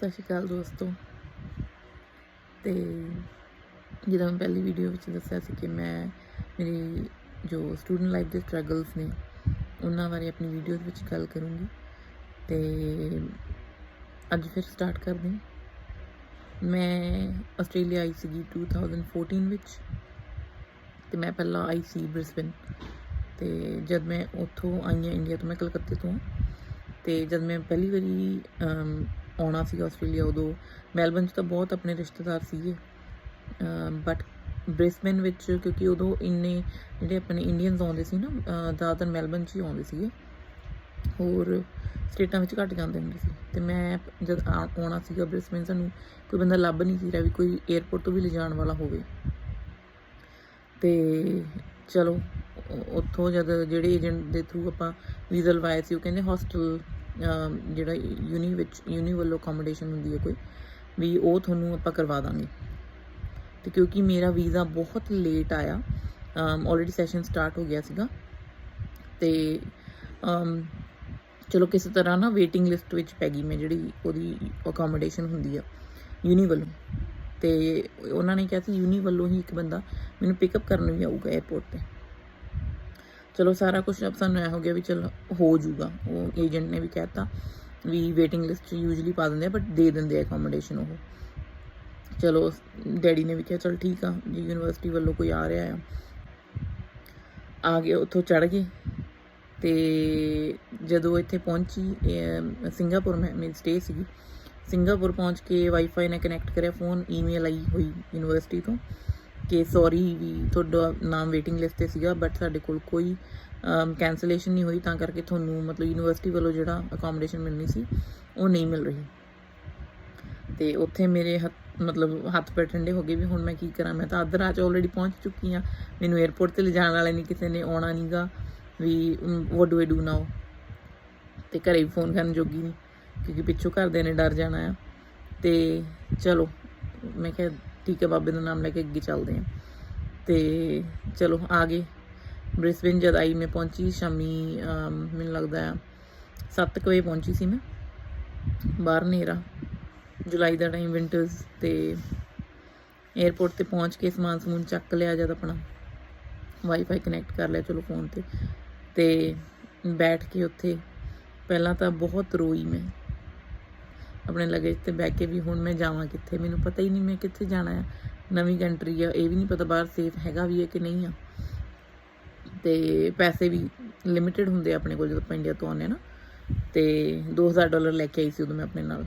ਸਤਿ ਸ਼੍ਰੀ ਅਕਾਲ ਦੋਸਤੋ। ਤੇ ਜਿੱਦਾਂ ਮੈਂ ਪਹਿਲੀ ਵੀਡੀਓ ਵਿੱਚ ਦੱਸਿਆ ਸੀ ਕਿ ਮੈਂ, ਮੇਰੀ ਜੋ ਸਟੂਡੈਂਟ ਲਾਈਫ ਦੇ ਸਟਰਗਲਸ ਨੇ, ਉਹਨਾਂ ਬਾਰੇ ਆਪਣੀ ਵੀਡੀਓ ਦੇ ਵਿੱਚ ਗੱਲ ਕਰੂੰਗੀ। ਤੇ ਅੱਜ ਫਿਰ ਸਟਾਰਟ ਕਰਦੇ ਹਾਂ। ਮੈਂ ਆਸਟ੍ਰੇਲੀਆ ਆਈ ਸੀਗੀ 2014 ਵਿੱਚ, ਤੇ ਮੈਂ ਪਹਿਲਾਂ ਆਈ ਸੀ ਬ੍ਰਿਸਬਨ ਤੇ ਜਦ ਮੈਂ ਉੱਥੋਂ ਆਈ ਹਾਂ ਇੰਡੀਆ ਤੋਂ, ਮੈਂ ਕਲਕੱਤੇ ਤੋਂ ਹਾਂ। ਤੇ ਜਦ ਮੈਂ ਪਹਿਲੀ ਵਾਰੀ ਆਉਣਾ ਸੀ ਆਸਟ੍ਰੇਲੀਆ ਉਦੋਂ। ਮੈਲਬਨ 'ਚ ਤਾਂ ਬਹੁਤ ਆਪਣੇ ਰਿਸ਼ਤੇਦਾਰ ਸੀਗੇ। ਬਟ ਬ੍ਰਿਸਬਨ ਵਿੱਚ ਕਿਉਂਕਿ ਉਦੋਂ ਇੰਨੇ ਜਿਹੜੇ ਆਪਣੇ ਇੰਡੀਅਨਸ ਆਉਂਦੇ ਸੀ ਨਾ ਜ਼ਿਆਦਾਤਰ ਮੈਲਬਨ 'ਚ ਹੀ ਆਉਂਦੇ ਸੀਗੇ। ਹੋਰ ਸਟੇਟਾਂ ਵਿੱਚ ਘੱਟ ਜਾਂਦੇ ਹੁੰਦੇ ਸੀ। ਤੇ ਮੈਂ ਜਦ ਆਉਣਾ ਸੀਗਾ ਬ੍ਰਿਸਬਨ, ਸਾਨੂੰ ਕੋਈ ਬੰਦਾ ਲੱਭ ਨਹੀਂ ਸੀ ਰਿਹਾ ਵੀ ਕੋਈ 에ਅਰਪੋਰਟ ਤੋਂ ਵੀ ਲਿਜਾਣ ਵਾਲਾ ਹੋਵੇ। ਤੇ ਚਲੋ ਉੱਥੋਂ ਜਦ ਜਿਹੜੇ ਏਜੰਟ ਦੇ ਥਰੂ ਆਪਾਂ ਵੀਜ਼ਾ ਲਵਾਇਆ ਸੀ, ਉਹ ਕਹਿੰਦੇ ਹੋਸਟਲ ਜਿਹੜਾ ਯੂਨੀ ਵਿੱਚ, ਯੂਨੀ ਵੱਲੋਂ ਅਕੋਮੋਡੇਸ਼ਨ ਹੁੰਦੀ ਹੈ ਕੋਈ, ਵੀ ਉਹ ਤੁਹਾਨੂੰ ਆਪਾਂ ਕਰਵਾ ਦਾਂਗੇ। ਤੇ ਕਿਉਂਕਿ ਮੇਰਾ ਵੀਜ਼ਾ ਬਹੁਤ ਲੇਟ ਆਇਆ ਆਲਰੇਡੀ ਸੈਸ਼ਨ ਸਟਾਰਟ ਹੋ ਗਿਆ ਸੀਗਾ। ਤੇ ਚਲੋ ਕਿਸੇ ਤਰ੍ਹਾਂ ਨਾ ਵੇਟਿੰਗ ਲਿਸਟ ਵਿੱਚ ਪੈ ਗਈ ਮੈਂ ਜਿਹੜੀ ਉਹਦੀ ਅਕੋਮੋਡੇਸ਼ਨ ਹੁੰਦੀ ਆ, ਯੂਨੀ ਵੱਲੋਂ। ਤੇ ਉਹਨਾਂ ਨੇ ਕਿਹਾ ਸੀ ਯੂਨੀ ਵੱਲੋਂ ਹੀ ਇੱਕ ਬੰਦਾ ਮੈਨੂੰ ਪਿਕਅਪ ਕਰਨ ਵੀ ਆਊਗਾ 에ਅਰਪੋਰਟ ਤੇ। ਚਲੋ ਸਾਰਾ ਕੁਝ ਅਬ ਸਾਨੂੰ ਐ ਹੋ ਗਿਆ ਵੀ ਚਲ ਹੋ ਜੂਗਾ ਉਹ ਏਜੰਟ ਨੇ ਵੀ ਕਹਿਤਾ ਵੀ ਵੇਟਿੰਗ ਲਿਸਟ 'ਚ ਯੂਜੂਲੀ ਪਾ ਦਿੰਦੇ ਆ ਬਟ ਦੇ ਦਿੰਦੇ ਆ ਅਕੋਮੋਡੇਸ਼ਨ ਉਹ। ਚਲੋ, ਡੈਡੀ ਨੇ ਵੀ ਕਿਹਾ, ਚਲ ਠੀਕ ਆ, ਜੀ ਯੂਨੀਵਰਸਿਟੀ ਵੱਲੋਂ ਕੋਈ ਆ ਰਿਹਾ ਆ ਆ ਗਏ ਉੱਥੋਂ ਚੜ ਗਏ। ਤੇ ਜਦੋਂ ਇੱਥੇ ਪਹੁੰਚੀ ਸਿੰਗਾਪੁਰ ਮੈਂ, ਮੇਰੀ ਸਟੇ ਸੀਗੀ। ਸਿੰਗਾਪੁਰ ਪਹੁੰਚ ਕੇ ਵਾਈਫਾਈ ਨਾਲ ਕਨੈਕਟ ਕਰਿਆ ਫੋਨ ਈਮੇਲ ਆਈ ਹੋਈ ਯੂਨੀਵਰਸਿਟੀ ਤੋਂ। ਕਿ ਸੌਰੀ ਵੀ ਤੁਹਾਡਾ ਨਾਮ ਵੇਟਿੰਗ ਲਿਸਟ ਤੇ ਸੀਗਾ ਬਟ ਸਾਡੇ ਕੋਲ ਕੋਈ ਕੈਂਸਲੇਸ਼ਨ ਨਹੀਂ ਹੋਈ, ਤਾਂ ਕਰਕੇ ਤੁਹਾਨੂੰ ਮਤਲਬ ਯੂਨੀਵਰਸਿਟੀ ਵੱਲੋਂ ਜਿਹੜਾ ਅਕੋਮੋਡੇਸ਼ਨ ਮਿਲਣੀ ਸੀ, ਉਹ ਨਹੀਂ ਮਿਲ ਰਹੀ। ਤੇ ਉੱਥੇ ਮੇਰੇ ਹੱਥ, ਮਤਲਬ ਹੱਥ ਪੈਰ ਠੰਡੇ ਹੋ ਗਏ ਵੀ ਹੁਣ ਮੈਂ ਕੀ ਕਰਾਂ? ਮੈਂ ਤਾਂ ਅੱਧ ਰਾਤ ਆਲਰੇਡੀ ਪਹੁੰਚ ਚੁੱਕੀ ਆ ਮੈਨੂੰ 에ਅਰਪੋਰਟ ਤੇ ਲਿਜਾਣ ਵਾਲੇ ਨਹੀਂ ਕਿਸੇ ਨੇ ਆਉਣਾ ਨਹੀਂਗਾ ਵੀ what do I do now ਤੇ ਘਰੇ ਵੀ ਫੋਨ ਕਰਨ ਜੋਗੀ ਨਹੀਂ, ਕਿਉਂਕਿ ਪਿੱਛੋਂ ਘਰਦਿਆਂ ਨੇ ਡਰ ਜਾਣਾ ਆ। ਤੇ ਚਲੋ, ਮੈਂ ਕਿਹਾ ਠੀਕ ਹੈ, ਬਾਬੇ ਦਾ ਨਾਮ ਲੈ ਕੇ ਅੱਗੇ ਚੱਲਦੇ ਆ ਤੇ ਚਲੋ, ਆ ਗਏ। ਬ੍ਰਿਸਬਨ ਜਦ ਆਈ, ਮੈਂ ਪਹੁੰਚੀ ਸ਼ਾਮੀ ਮੈਨੂੰ ਲੱਗਦਾ ਆ 7 ਵਜੇ ਪਹੁੰਚੀ ਸੀ ਮੈਂ। ਬਾਹਰ ਹਨੇਰਾ, ਜੁਲਾਈ ਦਾ ਟਾਈਮ ਵਿੰਟਰਸ ਤੇ 에ਅਰਪੋਰਟ ਤੇ ਪਹੁੰਚ ਕੇ ਸਮਾਨ ਸਮੂਨ ਚੱਕ ਲਿਆ, ਜਦ ਆਪਣਾ ਵਾਈਫਾਈ ਕਨੈਕਟ ਕਰ ਲਿਆ, ਚਲੋ ਫੋਨ ਤੇ। ਤੇ ਬੈਠ ਕੇ ਉੱਥੇ, ਪਹਿਲਾਂ ਤਾਂ ਬਹੁਤ ਰੋਈ ਮੈਂ। ਆਪਣੇ ਲਗੇਜ ਤੇ ਬੈਠ ਕੇ ਵੀ ਹੁਣ ਮੈਂ ਜਾਵਾਂ ਕਿੱਥੇ? ਮੈਨੂੰ ਪਤਾ ਹੀ ਨਹੀਂ ਮੈਂ ਕਿੱਥੇ ਜਾਣਾ ਹੈ। ਨਵੀਂ ਕੰਟਰੀ ਆ, ਇਹ ਵੀ ਨਹੀਂ ਪਤਾ ਬਾਹਰ ਸੇਫ ਹੈਗਾ ਵੀ ਹੈ ਕਿ ਨਹੀਂ ਆ। ਤੇ ਪੈਸੇ ਵੀ ਲਿਮਿਟਿਡ ਹੁੰਦੇ ਆਪਣੇ ਕੋਲ ਜਦੋਂ ਆਪਾਂ ਇੰਡੀਆ ਤੋਂ ਆਉਂਦੇ ਆ ਨਾ। ਤੇ 2000 ਡਾਲਰ ਲੈ ਕੇ ਆਈ ਸੀ ਉਦੋਂ ਮੈਂ ਆਪਣੇ ਨਾਲ।